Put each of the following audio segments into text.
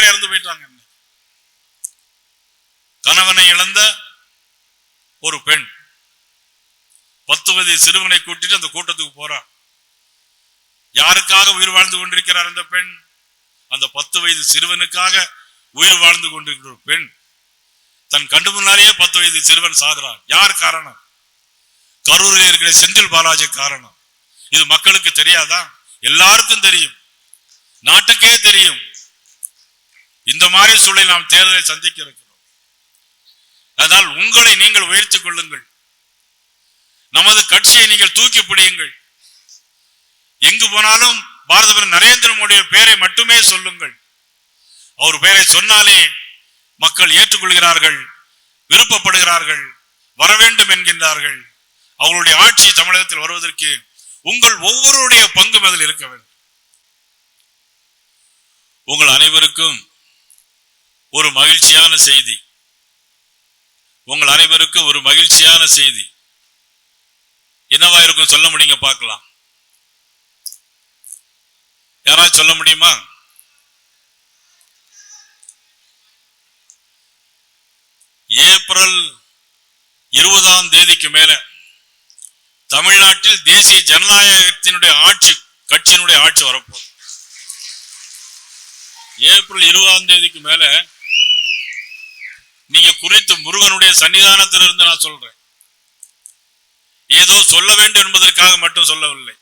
பேர் இறந்து போயிட்டாங்க. கணவனை இழந்த ஒரு பெண். பத்து வயது சிறுவனை கூட்டிட்டு அந்த கூட்டத்துக்கு போறார் யாருக்காக உயிர் வாழ்ந்து கொண்டிருக்கிறார் அந்த பெண்? அந்த பத்து வயது சிறுவனுக்காக உயிர் வாழ்ந்து கொண்டிருக்கிற ஒரு பெண். தன் கண்டு முன்னாலேயே பத்து வயது சிறுவன் சாகுறான். யார் காரணம்? கரூரில் இருக்கிற செந்தில் பாலாஜி காரணம். இது மக்களுக்கு தெரியாதா? எல்லாருக்கும் தெரியும். நாட்டுக்கே தெரியும். இந்த மாதிரி சூழலை நாம் தேர்தலை சந்திக்க இருக்கிறோம். அதனால் உங்களை நீங்கள் உயர்த்திக் கொள்ளுங்கள். நமது கட்சியை நீங்கள் தூக்கி பிடியுங்கள். எங்கு போனாலும் பாரத பிரதமர் நரேந்திர மோடிய பெயரை மட்டுமே சொல்லுங்கள். அவர் பெயரை சொன்னாலே மக்கள் ஏற்றுக்கொள்கிறார்கள் விருப்பப்படுகிறார்கள் வர வேண்டும் என்கின்றார்கள். அவர்களுடைய ஆட்சி தமிழகத்தில் வருவதற்கு உங்கள் ஒவ்வொருடைய பங்கும் அதில் இருக்க வேண்டும். உங்கள் அனைவருக்கும் ஒரு மகிழ்ச்சியான செய்தி. உங்கள் அனைவருக்கும் ஒரு மகிழ்ச்சியான செய்தி. என்னவா இருக்கும் சொல்ல முடியுங்க பார்க்கலாம். யாராவது சொல்ல முடியுமா? ஏப்ரல் இருபதாம் தேதிக்கு மேல தமிழ்நாட்டில் தேசிய ஜனநாயகத்தினுடைய ஆட்சி கட்சியினுடைய ஆட்சி வரப்போகுது. ஏப்ரல் இருபதாம் தேதிக்கு மேல நீங்க குறித்து முருகனுடைய சன்னிதானத்திலிருந்து நான் சொல்றேன். ஏதோ சொல்ல வேண்டும் என்பதற்காக மட்டும் சொல்லவில்லை.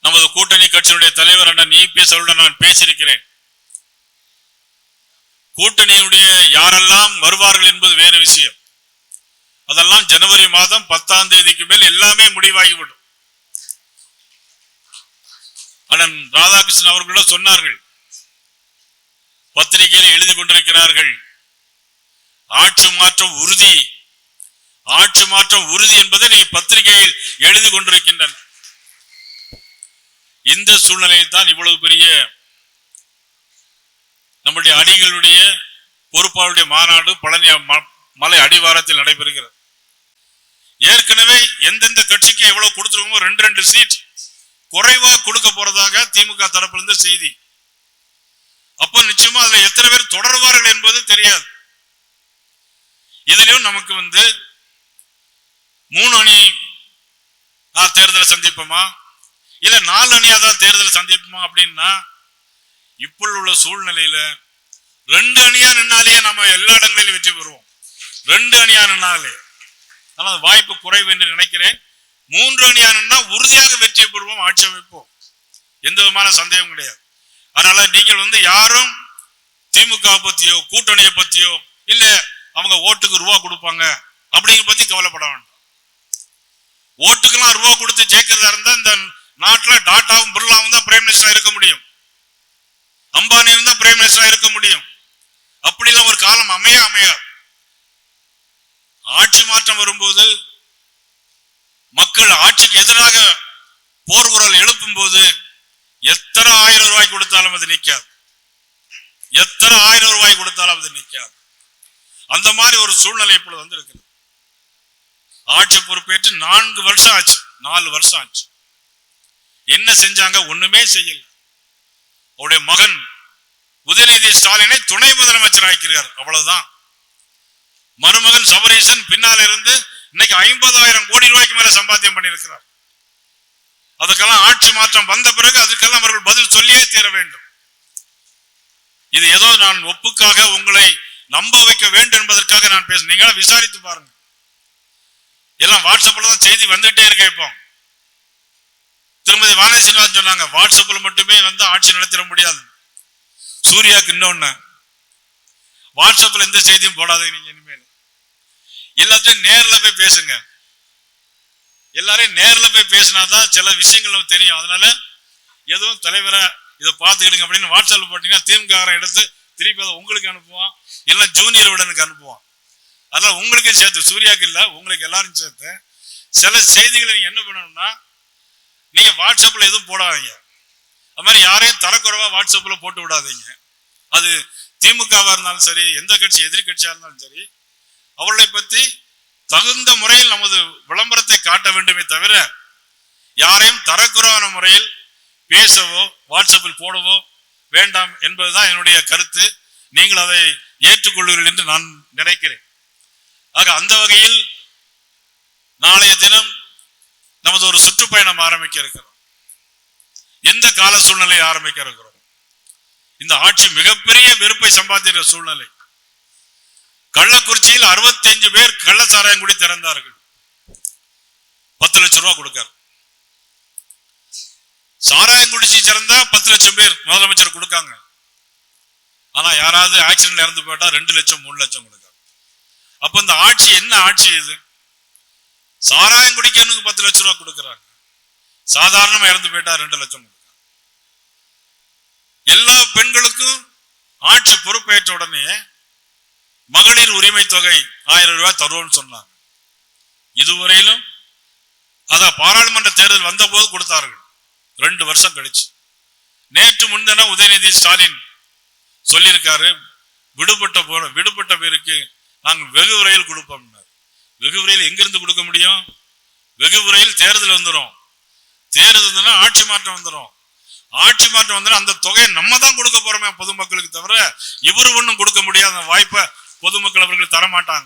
நமது கூட்டணி கட்சியினுடைய தலைவர் அண்ணன் இபிஎஸ் அவருடன் நான் பேசியிருக்கிறேன். கூட்டணியுடைய யாரெல்லாம் வருவார்கள் என்பது வேறு விஷயம். அதெல்லாம் ஜனவரி மாதம் பத்தாம் தேதிக்கு மேல் எல்லாமே முடிவாகிவிடும். அண்ணன் ராதாகிருஷ்ணன் அவர்களோட சொன்னார்கள். பத்திரிகையில் எழுதி கொண்டிருக்கிறார்கள். ஆட்சி மாற்றம் உறுதி. ஆட்சி மாற்றம் உறுதி என்பதை நீ பத்திரிகையில் எழுதி கொண்டிருக்கின்றன. இந்த சூழ்நிலையில் தான் இவ்வளவு பெரிய நம்முடைய அணிகளுடைய பொறுப்பாளருடைய மாநாடு பழனி ம- மலை அடிவாரத்தில் நடைபெறுகிறது. ஏற்கனவே எந்தெந்த கட்சிக்கு எவ்வளவு கொடுத்துருக்கோமோ ரெண்டு ரெண்டு சீட் குறைவா கொடுக்க போறதாக திமுக தரப்பிலிருந்து செய்தி. அப்ப நிச்சயமா அதுல எத்தனை பேர் தொடர்வார்கள் என்பது தெரியாது. இதுலயும் நமக்கு வந்து மூணு அணி தேர்தலை சந்திப்போமா? இல்ல நாலு அணியா தான் தேர்தலை சந்திப்போமா அப்படின்னா இப்போ உள்ள சூழ்நிலையில ரெண்டு அணியா நின்னாலே நம்ம எல்லா இடங்களிலும் வெற்றி பெறுவோம். ரெண்டு அணியா நின்னாலே. ஆனால் வாய்ப்பு குறைவு என்று நினைக்கிறேன். மூன்று அணியா நின்னா உறுதியாக வெற்றி பெறுவோம் ஆட்சி அமைப்போம். எந்த விதமான சந்தேகம் கிடையாது. அதனால நீங்கள் வந்து யாரும் திமுக பத்தியோ கூட்டணியை பத்தியோ இல்லை அவங்க ஓட்டுக்கு ரூபா கொடுப்பாங்க. அப்படிங்கிற பத்தி கவலைப்பட வேண்டாம். ஓட்டுக்கெல்லாம் ரூபா கொடுத்து ஜெயிக்கிறதா இருந்தா இந்த நாட்டுல டாட்டாவும் பிர்லாவும் தான் பிரைம் மினிஸ்டரா இருக்க முடியும். அம்பானியும் தான் பிரைம் மினிஸ்டரா இருக்க முடியும். அப்படிலாம் ஒரு காலம் அமைய அமையாது ஆட்சி மாற்றம் வரும்போது மக்கள் ஆட்சிக்கு எதிராக போர் குரல் எழுப்பும் போது எத்தனை ஆயிரம் ரூபாய் கொடுத்தாலும் அது நிற்காது எத்தனை ஆயிரம் ரூபாய் கொடுத்தாலும் அது நிற்காது அந்த மாதிரி ஒரு சூழ்நிலை இப்பொழுது வந்திருக்கு ஆட்சி பொறுப்பேற்று நான்கு வருஷம் ஆச்சு. நாலு வருஷம் ஆச்சு. என்ன செஞ்சாங்க? ஒண்ணுமே செய்யல. அவருடைய மகன் உதயநிதி ஸ்டாலினை துணை முதலமைச்சர் ஆக்கிறார் அவ்வளவுதான். மருமகன் சபரீசன் பின்னால இருந்து இன்னைக்கு ஐம்பதாயிரம் கோடி ரூபாய்க்கு மேல சம்பாத்தியம் பண்ணியிருக்கிறார். அதுக்கெல்லாம் ஆட்சி மாற்றம் வந்த பிறகு அதுக்கெல்லாம் அவர்கள் பதில் சொல்லியே தீர வேண்டும். இது ஏதோ நான் ஒப்புக்காக உங்களை நம்ப வைக்க வேண்டும் என்பதற்காக நான் பேச நீங்களும் விசாரித்து பாருங்க. எல்லாம் வாட்ஸ்அப்ல தான் செய்தி வந்துகிட்டே இருக்க இப்போ. திருமதி வானதி சீனிவாசன் சொன்னாங்க வாட்ஸ்அப்ல மட்டுமே வந்து ஆட்சி நடத்திட முடியாது. சூர்யாவுக்கு இன்னொன்னு வாட்ஸ்அப்ல எந்த செய்தியும் போடாதீங்க நீங்க இனிமேல். எல்லாத்தையும் நேரில் போய் பேசுங்க. எல்லாரையும் நேரில் போய் பேசினாதான் சில விஷயங்கள் நமக்கு தெரியும். அதனால எதுவும் தலைவரை இதை பார்த்துக்கிடுங்க அப்படின்னு வாட்ஸ்அப்ல போட்டீங்கன்னா திமுக எடுத்து திருப்பி அதை உங்களுக்கு அனுப்புவான் இல்லை ஜூனியர் விடனுக்கு அனுப்புவான். அதெல்லாம் உங்களுக்கே சேர்த்து சூர்யாவுக்கு இல்லை உங்களுக்கு எல்லாரும் சேர்த்து சில செய்திகளை நீங்கள் என்ன பண்ணணும்னா நீங்கள் வாட்ஸ்அப்பில் எதுவும் போடாதீங்க. அது மாதிரி யாரையும் தரக்குறைவாக வாட்ஸ்அப்பில் போட்டு விடாதீங்க. அது திமுகவாக இருந்தாலும் சரி எந்த கட்சி எதிர்கட்சியாக இருந்தாலும் சரி அவர்களை பற்றி தகுந்த முறையில் நமது விளம்பரத்தை காட்ட வேண்டுமே தவிர யாரையும் தரக்குறைவான முறையில் பேசவோ வாட்ஸ்அப்பில் போடவோ வேண்டாம் என்பதுதான் என்னுடைய கருத்து. நீங்கள் அதை ஏற்றுக்கொள்வீர்கள் என்று நான் நினைக்கிறேன். ஆக அந்த வகையில் நாளைய தினம் நமது ஒரு சுற்றுப்பயணம் ஆரம்பிக்க இருக்கிறோம். எந்த கால சூழ்நிலை ஆரம்பிக்க இருக்கிறோம்? இந்த ஆட்சி மிகப்பெரிய வெறுப்பை சம்பாதிக்கிற சூழ்நிலை. கள்ளக்குறிச்சியில் 65 பேர் கள்ள கூடி திறந்தார்கள். பத்து லட்சம் ரூபாய் கொடுக்காரு. சாராயம் குடிச்சு சிறந்தா பத்து லட்சம் பேர் முதலமைச்சர் கொடுக்காங்க. ஆனா யாராவது ஆக்சிடென்ட் இறந்து போயிட்டா ரெண்டு லட்சம் மூணு லட்சம் கொடுக்காங்க. அப்ப இந்த ஆட்சி என்ன ஆட்சி இது? சாராயம் குடிக்கணுக்கு பத்து லட்சம் ரூபாய் கொடுக்குறாங்க. சாதாரணமா இறந்து போயிட்டா ரெண்டு லட்சம் கொடுக்குறாங்க எல்லா பெண்களுக்கும் ஆட்சி பொறுப்பேற்ற உடனே மகளிர் உரிமை தொகை ஆயிரம் ரூபாய் தருவோம்னு சொன்னாங்க. இதுவரையிலும் அதான் பாராளுமன்ற தேர்தல் வந்த போது கொடுத்தார்கள். ரெண்டு வருஷம் கழிச்சு. நேற்று முன்தினம் உதயநிதி ஸ்டாலின் சொல்லியிருக்காரு விடுபட்ட போற விடுபட்ட பேருக்கு நாங்கள் வெகு விரைவில் கொடுப்போம்னார் வெகு விரைவில் எங்கிருந்து கொடுக்க முடியும்? வெகு விரைவில் தேர்தல் வந்துடும் தேர்தல் வந்துன்னா ஆட்சி மாற்றம் வந்துடும் ஆட்சி மாற்றம் வந்தா அந்த தொகையை நம்ம தான் கொடுக்க போறோமே பொதுமக்களுக்கு தவிர இவரு ஒன்றும் கொடுக்க முடியாத வாய்ப்பை பொதுமக்கள் அவர்கள் தர மாட்டாங்க